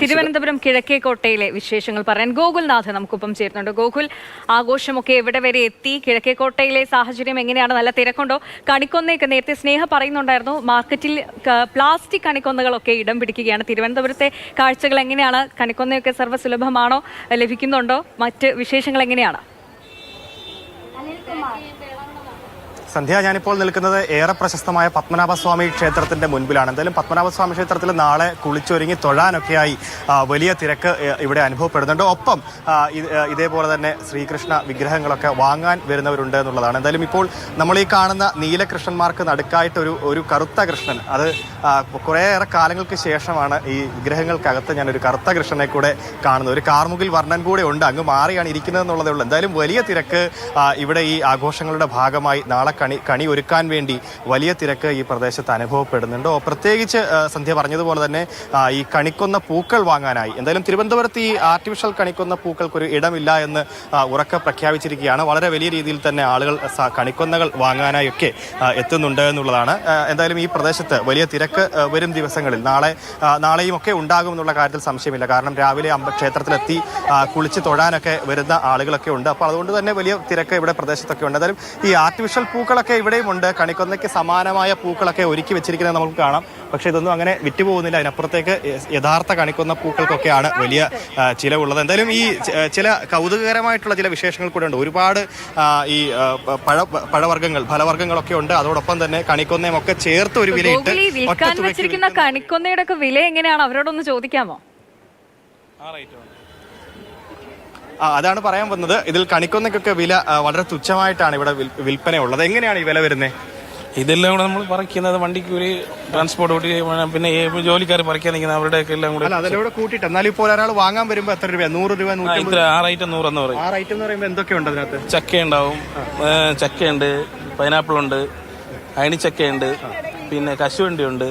തിരുവനന്തപുരം കിഴക്കേക്കോട്ടയിലെ വിശേഷങ്ങൾ പറയാൻ ഗോകുൽനാഥ് നമുക്കൊപ്പം ചേരുന്നുണ്ട്. ഗോകുൽ ആഘോഷമൊക്കെ എവിടെ വരെ എത്തി? കിഴക്കേക്കോട്ടയിലെ സാഹചര്യം എങ്ങനെയാണ്? നല്ല തിരക്കുണ്ടോ? കണിക്കൊന്നയൊക്കെ നേരത്തെ സ്നേഹ പറയുന്നുണ്ടായിരുന്നു. മാർക്കറ്റിൽ പ്ലാസ്റ്റിക് കണിക്കൊന്നകളൊക്കെ ഇടം പിടിക്കുകയാണ്. തിരുവനന്തപുരത്തെ കാഴ്ചകൾ എങ്ങനെയാണ്? കണിക്കൊന്നയൊക്കെ സർവസുലഭമാണോ? ലഭിക്കുന്നുണ്ടോ? മറ്റ് വിശേഷങ്ങൾ എങ്ങനെയാണ്? സന്ധ്യ ഞാനിപ്പോൾ നിൽക്കുന്നത് ഏറെ പ്രശസ്തമായ പത്മനാഭസ്വാമി ക്ഷേത്രത്തിന്റെ മുൻപിലാണ്. എന്തായാലും പത്മനാഭസ്വാമി ക്ഷേത്രത്തിൽ നാളെ കുളിച്ചൊരുങ്ങി തൊഴാനൊക്കെയായി വലിയ തിരക്ക് ഇവിടെ അനുഭവപ്പെടുന്നുണ്ട്. ഒപ്പം ഇതേപോലെ തന്നെ ശ്രീകൃഷ്ണ വിഗ്രഹങ്ങളൊക്കെ വാങ്ങാൻ വരുന്നവരുണ്ട് എന്നുള്ളതാണ്. എന്തായാലും ഇപ്പോൾ നമ്മൾ ഈ കാണുന്ന നീലകൃഷ്ണന്മാർക്ക് നടുക്കായിട്ട് ഒരു ഒരു കറുത്ത കൃഷ്ണൻ അത് കുറേയേറെ കാലങ്ങൾക്ക് ശേഷമാണ് ഈ വിഗ്രഹങ്ങൾക്കകത്ത് ഞാൻ ഒരു കറുത്ത കൃഷ്ണനെ കൂടെ കാണുന്നത്. ഒരു കാർമുകിൽ വർണൻ കൂടെ ഉണ്ട് അങ്ങ് മാറിയാണ് ഇരിക്കുന്നത് എന്നുള്ളതേ ഉള്ളൂ. എന്തായാലും വലിയ തിരക്ക് ഇവിടെ ഈ ആഘോഷങ്ങളുടെ ഭാഗമായി നാളെ കണി കണി ഒരുക്കാൻ വേണ്ടി വലിയ തിരക്ക് ഈ പ്രദേശത്ത് അനുഭവപ്പെടുന്നുണ്ട്. പ്രത്യേകിച്ച് സന്ധ്യ പറഞ്ഞതുപോലെ തന്നെ ഈ കണിക്കൊന്ന പൂക്കൾ വാങ്ങാനായി. എന്തായാലും തിരുവനന്തപുരത്ത് ഈ ആർട്ടിഫിഷ്യൽ കണിക്കൊന്ന പൂക്കൾക്കൊരു ഇടമില്ല എന്ന് ഉറക്ക പ്രഖ്യാപിച്ചിരിക്കുകയാണ്. വളരെ വലിയ രീതിയിൽ തന്നെ ആളുകൾ കണിക്കൊന്നകൾ വാങ്ങാനായി ഒക്കെ ആ, എത്തുന്നുണ്ട് എന്നുള്ളതാണ്. എന്തായാലും ഈ പ്രദേശത്ത് വലിയ തിരക്ക് വരും ദിവസങ്ങളിൽ. നാളെ നാളെയും ഒക്കെ ഉണ്ടാകും എന്നുള്ള കാര്യത്തിൽ സംശയമില്ല. കാരണം രാവിലെ അമ്പ ക്ഷേത്രത്തിലെത്തി കുളിച്ച് തൊഴാനൊക്കെ വരുന്ന ആളുകളൊക്കെ ഉണ്ട്. അപ്പോൾ അതുകൊണ്ട് തന്നെ വലിയ തിരക്ക് ഇവിടെ പ്രദേശത്തൊക്കെ ഉണ്ട്. എന്തായാലും ഈ ആർട്ടിഫിഷ്യൽ പൂക്കളൊക്കെ ഇവിടെയും ഉണ്ട്. കണിക്കൊന്നയ്ക്ക് സമാനമായ പൂക്കളൊക്കെ ഒരുക്കി വെച്ചിരിക്കുന്നത് നമുക്ക് കാണാം. പക്ഷേ ഇതൊന്നും അങ്ങനെ വിറ്റുപോകുന്നില്ല. അതിനപ്പുറത്തേക്ക് യഥാർത്ഥ കണിക്കൊന്ന പൂക്കൾക്കൊക്കെയാണ് വലിയ ചിലവുള്ളത്. എന്തായാലും ഈ ചില കൗതുകകരമായിട്ടുള്ള ചില വിശേഷങ്ങൾ കൂടെ ഉണ്ട്. ഒരുപാട് ഈ പഴ പഴവർഗങ്ങൾ ഫലവർഗങ്ങളൊക്കെ ഉണ്ട്. അതോടൊപ്പം തന്നെ കണിക്കൊന്നയും ഒക്കെ ചേർത്ത് ഒരു വിലയിട്ട് കണിക്കൊന്നയുടെ ഒക്കെ വില എങ്ങനെയാണ്? അവരോടൊന്ന് ചോദിക്കാമോ? ആ, അതാണ് പറയാൻ വന്നത്. ഇതിൽ കണിക്കൊന്നക്കൊക്കെ വില വളരെ തുച്ഛമായിട്ടാണ് ഇവിടെ വിൽ- വിൽപ്പന ഉള്ളത് എങ്ങനെയാണ് ഈ വില വരുന്നത് ഇതെല്ലാം കൂടെ നമ്മൾ പറിക്കുന്നത് വണ്ടിക്ക് ഒരു ട്രാൻസ്പോർട്ട് കൂടി പിന്നെ ജോലിക്കാർ പറിക്കാൻ നിൽക്കുന്ന അവരുടെയൊക്കെ എല്ലാം കൂടെ അതിലൂടെ കൂട്ടിയിട്ട് എന്നാലും ഇപ്പോൾ ഒരാൾ വാങ്ങാൻ വരുമ്പോൾ എത്ര രൂപ നൂറ് രൂപ നൂറ് ആറ് ഐറ്റം നൂറെന്ന് പറയും. ആറ് ഐറ്റം എന്ന് പറയുമ്പോൾ എന്തൊക്കെയുണ്ട് അതിനകത്ത്? ചക്ക ഉണ്ടാവും ചക്കയുണ്ട് പൈനാപ്പിൾ ഉണ്ട് അയണിച്ചക്കയുണ്ട് പിന്നെ കശുവണ്ടി ഉണ്ട്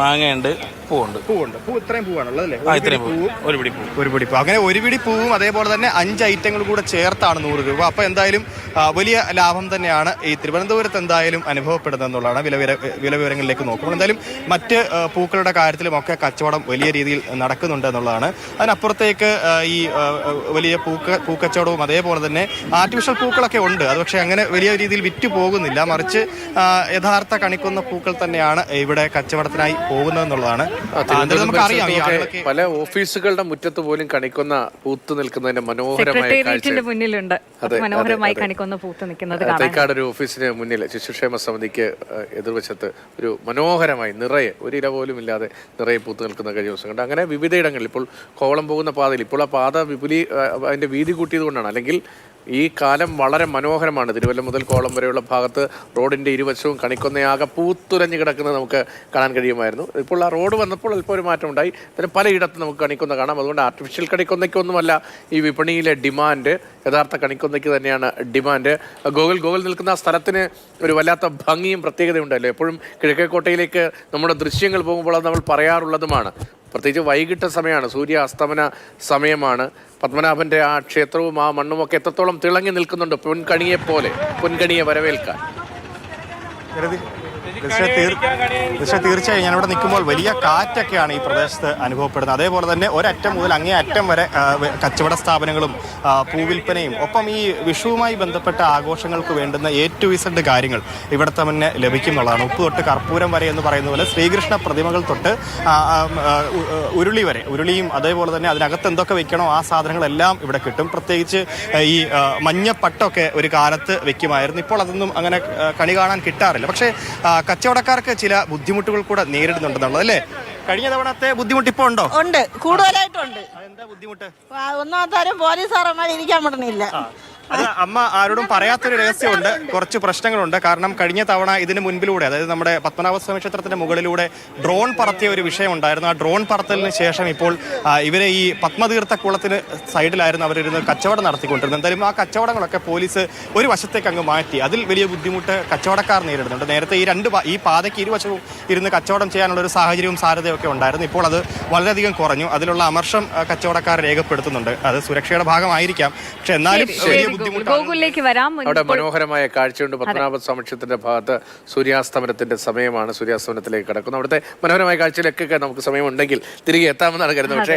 മാങ്ങയുണ്ട് പൂവുണ്ട്. പൂവുണ്ട്. പൂ ഇത്രയും പൂവാണുള്ളത് അല്ലേ ആ ഇത്രയും പൂവ് ഒരു പിടി പൂ ഒരു പിടി പൂ. അങ്ങനെ ഒരു പിടി പൂവും അതേപോലെ തന്നെ അഞ്ച് ഐറ്റങ്ങൾ കൂടെ ചേർത്താണ് നൂറ് രൂപ. അപ്പൊ എന്തായാലും ആ, വലിയ ലാഭം തന്നെയാണ് ഈ തിരുവനന്തപുരത്ത് എന്തായാലും അനുഭവപ്പെടുന്നത് എന്നുള്ളതാണ് വില വില വില വിവരങ്ങളിലേക്ക് നോക്കുമ്പോൾ. എന്തായാലും മറ്റ് ആ, പൂക്കളുടെ കാര്യത്തിലും ഒക്കെ കച്ചവടം വലിയ രീതിയിൽ നടക്കുന്നുണ്ട് എന്നുള്ളതാണ്. അതിനപ്പുറത്തേക്ക് ആ, ഈ ആ, വലിയ പൂക്ക പൂക്കച്ചവടവും അതേപോലെ തന്നെ ആർട്ടിഫിഷ്യൽ പൂക്കളൊക്കെ ഉണ്ട്. അത് പക്ഷേ അങ്ങനെ വലിയ രീതിയിൽ വിറ്റ് പോകുന്നില്ല. മറിച്ച് ആ, യഥാർത്ഥ കണിക്കുന്ന പൂക്കൾ തന്നെയാണ് ഇവിടെ കച്ചവടത്തിനായി പോകുന്നതെന്നുള്ളതാണ്. എന്നുള്ളതാണ് എന്തായാലും നമുക്കറിയാം ഈ ആളുകളൊക്കെ പല ഓഫീസുകളുടെ മുറ്റത്ത് പോലും കണിക്കുന്ന പൂത്ത് നിൽക്കുന്നതിന്റെ മനോഹരമായ കാഴ്ച സെക്രട്ടേറിയറ്റിന്റെ മുന്നിലുണ്ട്. അതെ, മനോഹരമായി അതെ. കണിക്കൊന്ന പൂത്ത് നിൽക്കുന്നത് കാണാൻ തേക്കാട് ഒരു ഓഫീസിന് മുന്നിൽ ശിശുക്ഷേമ സമിതിക്ക് എതിർവശത്ത് ഒരു മനോഹരമായി നിറയെ ഒരു ഇല പോലും ഇല്ലാതെ നിറയെ പൂത്ത് നിൽക്കുന്ന കഴിഞ്ഞ ദിവസം കണ്ട്. അങ്ങനെ വിവിധയിടങ്ങളിൽ ഇപ്പോൾ കോവളം പോകുന്ന പാതയിൽ ഇപ്പോൾ ആ പാത വിപുലി അതിന്റെ വീതി കൂട്ടിയത് കൊണ്ടാണ്. അല്ലെങ്കിൽ ഈ കാലം വളരെ മനോഹരമാണ്. തിരുവല്ല മുതൽ കോളം വരെയുള്ള ഭാഗത്ത് റോഡിന്റെ ഇരുവശവും കണിക്കൊന്നയാകെ പൂത്തുരഞ്ഞു കിടക്കുന്നത് നമുക്ക് കാണാൻ കഴിയുമായിരുന്നു. ഇപ്പോൾ ആ റോഡ് വന്നപ്പോൾ അല്പം ഒരു മാറ്റം ഉണ്ടായി. പിന്നെ പലയിടത്തും നമുക്ക് കണിക്കൊന്ന കാണാം. അതുകൊണ്ട് ആർട്ടിഫിഷ്യൽ കണിക്കൊന്നയ്ക്കൊന്നുമല്ല ഈ വിപണിയിലെ ഡിമാൻഡ് യഥാർത്ഥ കണിക്കൊന്നയ്ക്ക് തന്നെയാണ് ഡിമാൻഡ് ഗോകുൽ ഗോകുൽ നിൽക്കുന്ന ആ സ്ഥലത്തിന് ഒരു വല്ലാത്ത ഭംഗിയും പ്രത്യേകതയുണ്ടല്ലോ എപ്പോഴും കിഴക്കേക്കോട്ടയിലേക്ക് നമ്മുടെ ദൃശ്യങ്ങൾ പോകുമ്പോൾ അത് നമ്മൾ പറയാറുള്ളതുമാണ്. പ്രത്യേകിച്ച് വൈകിട്ട സമയമാണ് സൂര്യ അസ്തമന സമയമാണ്. പത്മനാഭന്റെ ആ ക്ഷേത്രവും ആ മണ്ണും ഒക്കെ എത്രത്തോളം തിളങ്ങി നിൽക്കുന്നുണ്ട് പൊൻകണിയെ പോലെ പൊൻകണിയെ വരവേൽക്കാൻ. പക്ഷേ തീർച്ചയായും ഞാനിവിടെ നിൽക്കുമ്പോൾ വലിയ കാറ്റൊക്കെയാണ് ഈ പ്രദേശത്ത് അനുഭവപ്പെടുന്നത്. അതേപോലെ തന്നെ ഒരറ്റം മുതൽ അങ്ങേ അറ്റം വരെ കച്ചവട സ്ഥാപനങ്ങളും പൂവിൽപ്പനയും ഒപ്പം ഈ വിഷുവുമായി ബന്ധപ്പെട്ട ആഘോഷങ്ങൾക്ക് വേണ്ടുന്ന എ ടു ഇസഡ് കാര്യങ്ങൾ ഇവിടുത്തെ തന്നെ ലഭിക്കുന്നുള്ളതാണ്. ഉപ്പ് തൊട്ട് കർപ്പൂരം വരെ എന്ന് പറയുന്ന പോലെ ശ്രീകൃഷ്ണ പ്രതിമകൾ തൊട്ട് ഉരുളി വരെ ഉരുളിയും അതേപോലെ തന്നെ അതിനകത്ത് എന്തൊക്കെ വെക്കണോ ആ സാധനങ്ങളെല്ലാം ഇവിടെ കിട്ടും. പ്രത്യേകിച്ച് ഈ മഞ്ഞപ്പട്ടൊക്കെ ഒരു കാലത്ത് വെക്കുമായിരുന്നു. ഇപ്പോൾ അതൊന്നും അങ്ങനെ കണി കാണാൻ കിട്ടാറില്ല. പക്ഷേ കച്ചവടക്കാർക്ക് ചില ബുദ്ധിമുട്ടുകൾ കൂടെ നേരിടുന്നുണ്ടെന്നുള്ളത് അല്ലേ? കഴിഞ്ഞ തവണത്തെ ബുദ്ധിമുട്ട് ഇപ്പോ ഉണ്ടോ? ഉണ്ട്. കൂടുതലായിട്ടുണ്ട്. എന്താ ബുദ്ധിമുട്ട്? ഒന്നാമത്താരും പോലീസ് സാറന്മാർ ഇരിക്കാൻ പറ്റുന്നില്ല അത് അമ്മ ആരോടും പറയാത്തൊരു രഹസ്യമുണ്ട്. കുറച്ച് പ്രശ്നങ്ങളുണ്ട്. കാരണം കഴിഞ്ഞ തവണ ഇതിന് മുൻപിലൂടെ അതായത് നമ്മുടെ പത്മനാഭസ്വാമി ക്ഷേത്രത്തിന്റെ മുകളിലൂടെ ഡ്രോൺ പറത്തിയ ഒരു വിഷയം ഉണ്ടായിരുന്നു. ആ ഡ്രോൺ പറത്തലിന് ശേഷം ഇപ്പോൾ ഇവരെ ഈ പത്മതീർത്ഥ കുളത്തിന് സൈഡിലായിരുന്നു അവരിരുന്ന് കച്ചവടം നടത്തിക്കൊണ്ടിരുന്നത്. എന്തായാലും ആ കച്ചവടങ്ങളൊക്കെ പോലീസ് ഒരു വശത്തേക്ക് അങ്ങ് മാറ്റി. അതിൽ വലിയ ബുദ്ധിമുട്ട് കച്ചവടക്കാർ നേരിടുന്നുണ്ട്. നേരത്തെ ഈ രണ്ട് ഈ പാതയ്ക്ക് ഇരുവശവും ഇരുന്ന് കച്ചവടം ചെയ്യാനുള്ള ഒരു സാഹചര്യവും സാധ്യതയും ഒക്കെ ഉണ്ടായിരുന്നു. ഇപ്പോൾ അത് വളരെയധികം കുറഞ്ഞു. അതിലുള്ള അമർഷം കച്ചവടക്കാർ രേഖപ്പെടുത്തുന്നുണ്ട്. അത് സുരക്ഷയുടെ ഭാഗമായിരിക്കാം. പക്ഷെ എന്നാലും ശരി, വലിയ ബുദ്ധിമുട്ടാണ്. അവിടെ മനോഹരമായ കാഴ്ചയുണ്ട് പത്മനാഭ സമക്ഷത്തിന്റെ ഭാഗത്ത് സൂര്യാസ്തമനത്തിന്റെ സമയമാണ്. സൂര്യാസ്തമനത്തിലേക്ക് കിടക്കുന്നത്. അവിടുത്തെ മനോഹരമായ കാഴ്ചയിലൊക്കെ നമുക്ക് സമയമുണ്ടെങ്കിൽ തിരികെ എത്താമെന്നാണ് കരുതുന്നത്. പക്ഷേ